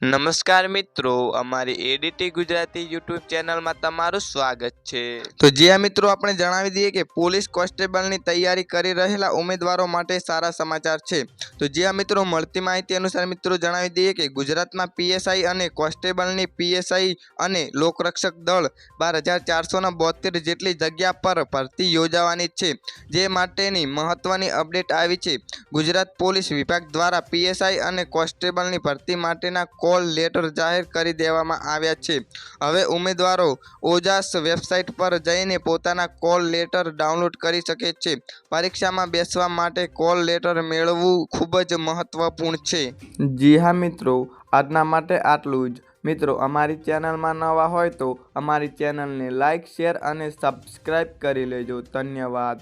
નમસ્કાર મિત્રો, અમારી એડીટી ગુજરાતી યુટ્યુબ ચેનલમાં તમારું સ્વાગત છે. તો જ્યાં મિત્રો આપણે જણાવી દઈએ કે પોલીસ કોન્સ્ટેબલની તૈયારી કરી રહેલા ઉમેદવારો માટે સારા સમાચાર છે. તો જ્યાં મિત્રો મળતી માહિતી અનુસાર મિત્રો જણાવી દઈએ કે ગુજરાતમાં પીએસઆઈ અને કોન્સ્ટેબલની પીએસઆઈ અને લોકરક્ષક દળ બાર હજાર ચારસોના બોતેર જેટલી જગ્યા પર ભરતી યોજાવાની છે. જે માટેની મહત્વની અપડેટ આવી છે. ગુજરાત પોલીસ વિભાગ દ્વારા પીએસઆઈ અને કોન્સ્ટેબલની ભરતી માટેના કોલ લેટર જાહેર કરી દેવામાં આવ્યા છે. હવે ઉમેદવારો ઓજાસ વેબસાઇટ પર જઈને પોતાના કોલ લેટર ડાઉનલોડ કરી શકે છે. પરીક્ષામાં બેસવા માટે કોલ લેટર મેળવવું ખૂબ જ મહત્વપૂર્ણ છે. જી હા મિત્રો, આજના માટે આટલું જ. મિત્રો, અમારી ચેનલમાં નવા હોય તો અમારી ચેનલને લાઇક શેર અને સબસ્ક્રાઈબ કરી લેજો. ધન્યવાદ.